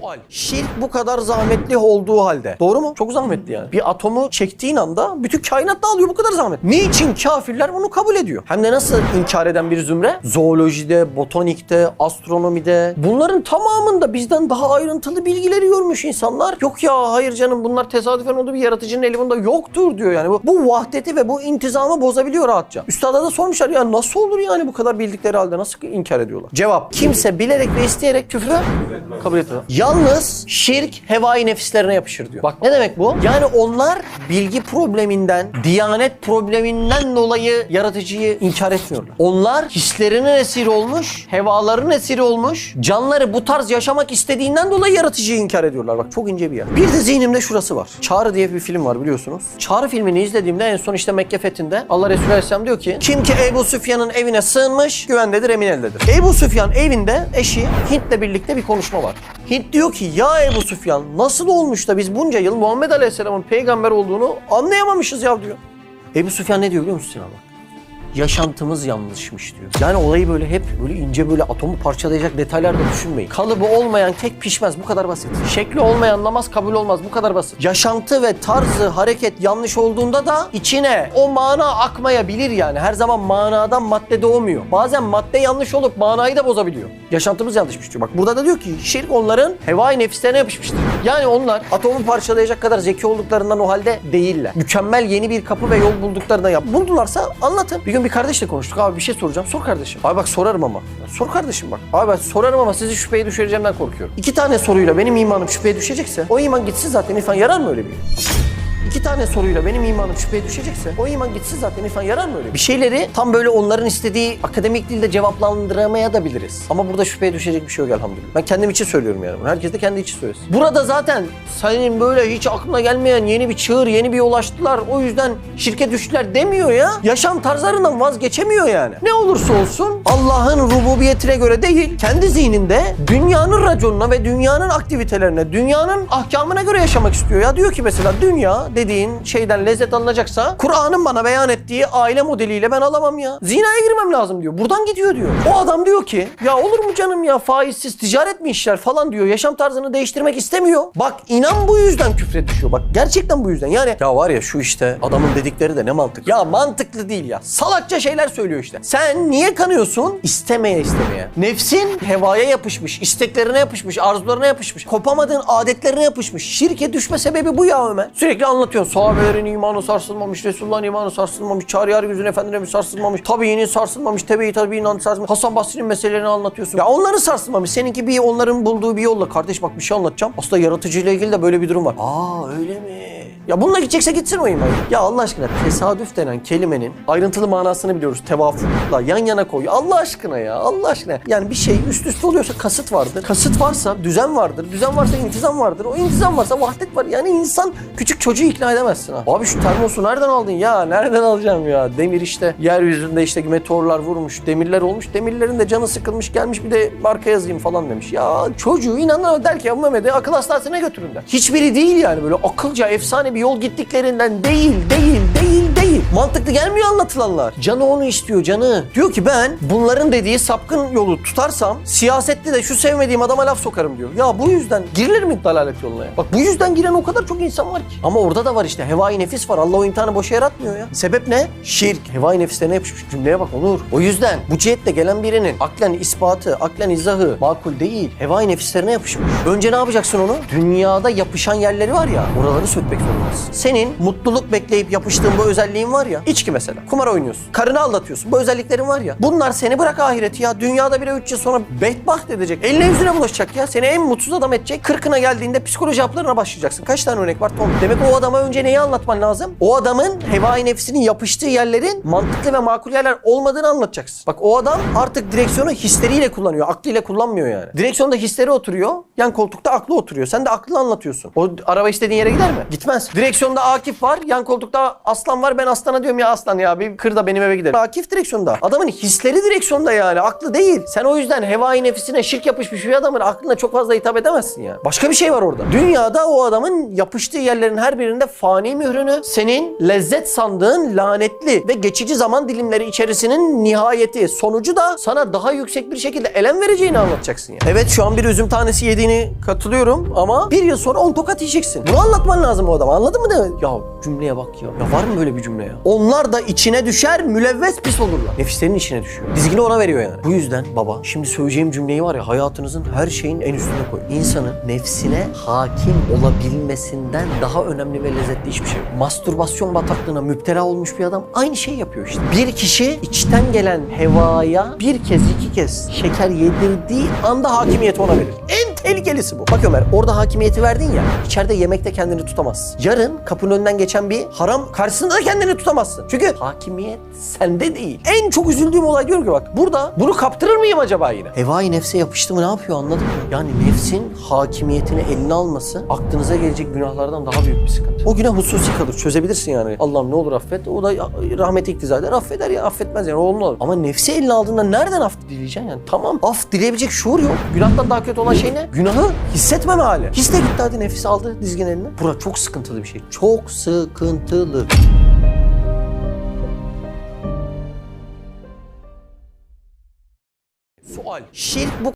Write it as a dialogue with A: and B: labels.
A: Sual. Şirk bu kadar zahmetli olduğu halde. Doğru mu? Çok zahmetli yani. Bir atomu çektiğin anda bütün kainat dağılıyor. Bu kadar zahmet. Niçin kafirler bunu kabul ediyor? Hem de nasıl inkar eden bir zümre? Zoolojide, botanikte, astronomide. Bunların tamamında bizden daha ayrıntılı bilgileri görmüş insanlar. Yok ya hayır canım bunlar tesadüfen olduğu bir yaratıcının eli bunda yoktur diyor yani. Bu, bu vahdeti ve bu intizamı bozabiliyor rahatça. Üstada da sormuşlar ya nasıl olur yani bu kadar bildikleri halde nasıl inkar ediyorlar? Cevap. Kimse bilerek ve isteyerek küfrü kabul etmiyor. Yalnız şirk hevai nefislerine yapışır diyor. Bak ne demek bu? Yani onlar bilgi probleminden, diyanet probleminden dolayı yaratıcıyı inkar etmiyorlar. Onlar hislerinin esiri olmuş, hevaların esiri olmuş, canları bu tarz yaşamak istediğinden dolayı yaratıcıyı inkar ediyorlar. Bak çok ince bir yer. Bir de zihnimde şurası var. Çağrı diye bir film var biliyorsunuz. Çağrı filmini izlediğimde en son işte Mekke fethinde Allah Resulü Aleyhisselam diyor ki kim ki Ebu Süfyan'ın evine sığınmış güvendedir emin eldedir. Ebu Süfyan evinde eşi Hint'le birlikte bir konuşma var. Hint diyor ki ya Ebu Süfyan nasıl olmuş da biz bunca yıl Muhammed Aleyhisselam'ın peygamber olduğunu anlayamamışız ya diyor. Ebu Süfyan ne diyor biliyor musun Sinan bak? Yaşantımız yanlışmış diyor. Yani olayı böyle hep böyle ince böyle atomu parçalayacak detaylarda düşünmeyin. Kalıbı olmayan kek pişmez bu kadar basit. Şekli olmayan namaz kabul olmaz bu kadar basit. Yaşantı ve tarzı hareket yanlış olduğunda da içine o mana akmayabilir yani. Her zaman manadan madde doğmuyor. Bazen madde yanlış olup manayı da bozabiliyor. Yaşantımız yanlışmış diyor. Bak burada da diyor ki şirk onların hevai nefislerine yapışmıştır. Yani onlar atomu parçalayacak kadar zeki olduklarından o halde değiller. Mükemmel yeni bir kapı ve yol bulduklarına yap. Buldularsa anlatın. Bir gün bir kardeşle konuştuk. Abi bir şey soracağım. Sor kardeşim. Abi bak sorarım ama. Sor kardeşim bak. Abi ben sorarım ama sizi şüpheye düşüreceğimden korkuyorum. İki tane soruyla benim imanım şüpheye düşecekse o iman gitsin zaten. İrfan yarar mı öyle bir? İki tane soruyla benim imanım şüpheye düşecekse o iman gitsin zaten İrfan yarar mı öyle? Bir şeyleri tam böyle onların istediği akademik dilde cevaplandırmaya da biliriz. Ama burada şüpheye düşecek bir şey yok elhamdülillah. Ben kendim için söylüyorum yani. bunu. Herkes de kendi için söylesin. Burada zaten senin böyle hiç aklına gelmeyen yeni bir çığır, yeni bir yol açtılar. O yüzden şirket düştüler demiyor ya. Yaşam tarzlarından vazgeçemiyor yani. Ne olursa olsun Allah'ın rububiyetine göre değil, kendi zihninde dünyanın raconuna ve dünyanın aktivitelerine, dünyanın ahkamına göre yaşamak istiyor ya. Diyor ki mesela dünya dediğin şeyden lezzet alınacaksa Kur'an'ın bana beyan ettiği aile modeliyle ben alamam ya. Zinaya girmem lazım diyor. Buradan gidiyor diyor. O adam diyor ki ya olur mu canım ya faizsiz ticaret mi işler falan diyor. Yaşam tarzını değiştirmek istemiyor. Bak inan bu yüzden küfre düşüyor. Bak gerçekten bu yüzden. Yani ya var ya şu işte adamın dedikleri de ne mantık. Ya mantıklı değil ya. Salakça şeyler söylüyor işte. Sen niye kanıyorsun? İstemeye istemeye. Nefsin hevaya yapışmış, isteklerine yapışmış, arzularına yapışmış. Kopamadığın adetlerine yapışmış. Şirke düşme sebebi bu ya Ömer. Sürekli anlatıyorsun. Sahabelerin imanı sarsılmamış, Resulullah'ın imanı sarsılmamış, Çağrı Güzün Efendimiz'in sarsılmamış, tabiinin sarsılmamış, tebe-i tabiinin sarsılmamış, Hasan Basri'nin meselelerini anlatıyorsun. Ya onların sarsılmamış. Seninki bir onların bulduğu bir yolla. Kardeş bak bir şey anlatacağım. Aslında yaratıcıyla ilgili de böyle bir durum var. Aa öyle mi? Ya bununla gidecekse gitsin o iman. Ya Allah aşkına tesadüf denen kelimenin ayrıntılı manasını biliyoruz. Tevafukla yan yana koy. Allah aşkına ya. Allah aşkına. Yani bir şey üst üste oluyorsa kasıt vardır. Kasıt varsa düzen vardır. Düzen varsa intizam vardır. O intizam varsa vahdet var. Yani insan küçük çocuğu ikna edemezsin ha. Abi şu termosu nereden aldın ya? Nereden alacağım ya? Demir işte yeryüzünde işte meteorlar vurmuş. Demirler olmuş. Demirlerin de canı sıkılmış gelmiş bir de marka yazayım falan demiş. Ya çocuğu inanır der ki ya Mehmet'e akıl hastanesine götürün der. Hiçbiri değil yani böyle akılca efsane bir yol gittiklerinden değil, değil, değil, değil. Mantıklı gelmiyor anlatılanlar. Canı onu istiyor canı. Diyor ki ben bunların dediği sapkın yolu tutarsam siyasette de şu sevmediğim adama laf sokarım diyor. Ya bu yüzden girilir mi dalalet yoluna ya? Bak bu yüzden giren o kadar çok insan var ki. Ama orada da var işte hevai nefis var. Allah o imtihanı boşa yaratmıyor ya. Sebep ne? Şirk. Hevai nefislerine yapışmış cümleye bak Onur. O yüzden bu cihetle gelen birinin aklen ispatı, aklen izahı makul değil. Hevai nefislerine yapışmış. Önce ne yapacaksın onu? Dünyada yapışan yerleri var ya oraları sökmek zorundasın. Senin mutluluk bekleyip yapıştığın bu özelliğin var ya. içki mesela. Kumar oynuyorsun. Karını aldatıyorsun. Bu özelliklerin var ya. Bunlar seni bırak ahireti ya. Dünyada bile 3 yıl sonra bedbaht edecek. Eline yüzüne bulaşacak ya. Seni en mutsuz adam edecek. Kırkına geldiğinde psikoloji haplarına başlayacaksın. Kaç tane örnek var Tom? Demek o adama önce neyi anlatman lazım? O adamın hevai nefsinin yapıştığı yerlerin mantıklı ve makul yerler olmadığını anlatacaksın. Bak o adam artık direksiyonu hisleriyle kullanıyor. Aklıyla kullanmıyor yani. Direksiyonda hisleri oturuyor. Yan koltukta aklı oturuyor. Sen de aklını anlatıyorsun. O araba istediğin yere gider mi? Gitmez. Direksiyonda Akif var. Yan koltukta aslan aslan var ben aslana diyorum ya aslan ya bir kır da benim eve gidelim. Akif direksiyonda. Adamın hisleri direksiyonda yani aklı değil. Sen o yüzden hevai nefisine şirk yapışmış bir adamın aklına çok fazla hitap edemezsin yani. Başka bir şey var orada. Dünyada o adamın yapıştığı yerlerin her birinde fani mührünü senin lezzet sandığın lanetli ve geçici zaman dilimleri içerisinin nihayeti sonucu da sana daha yüksek bir şekilde elem vereceğini anlatacaksın yani. Evet şu an bir üzüm tanesi yediğini katılıyorum ama bir yıl sonra on tokat yiyeceksin. Bunu anlatman lazım o adama anladın mı? Ya cümleye bak ya. Ya var mı böyle bir cümle ya? Onlar da içine düşer mülevves pis olurlar. Nefislerin içine düşüyor. Dizgini ona veriyor yani. Bu yüzden baba şimdi söyleyeceğim cümleyi var ya hayatınızın her şeyin en üstüne koy. İnsanın nefsine hakim olabilmesinden daha önemli ve lezzetli hiçbir şey yok. Mastürbasyon bataklığına müptela olmuş bir adam aynı şeyi yapıyor işte. Bir kişi içten gelen hevaya bir kez iki kez şeker yedirdiği anda hakimiyeti ona verir. En tehlikelisi bu. Bak Ömer orada hakimiyeti verdin ya içeride yemekte kendini tutamazsın. Yarın kapının önünden geçen bir haram karşısında da kendini tutamazsın. Çünkü hakimiyet sende değil. En çok üzüldüğüm olay diyor ki bak burada bunu kaptırır mıyım acaba yine? Hevai nefse yapıştı mı ne yapıyor anladın mı? Yani nefsin hakimiyetini eline alması aklınıza gelecek günahlardan daha büyük bir sıkıntı. O günah hususi kalır çözebilirsin yani. Allah'ım ne olur affet. O da rahmet iktiza eder affeder ya affetmez yani oğlum ne olur. Ama nefsi eline aldığında nereden af dileyeceksin yani? Tamam af dileyebilecek şuur yok. Günahtan daha kötü olan şey ne? Günahı hissetmeme hali. His de gitti hadi nefis aldı dizgin eline. Bura çok sıkıntılı bir şey. Çok sıkıntılı. Sual. Şirk bu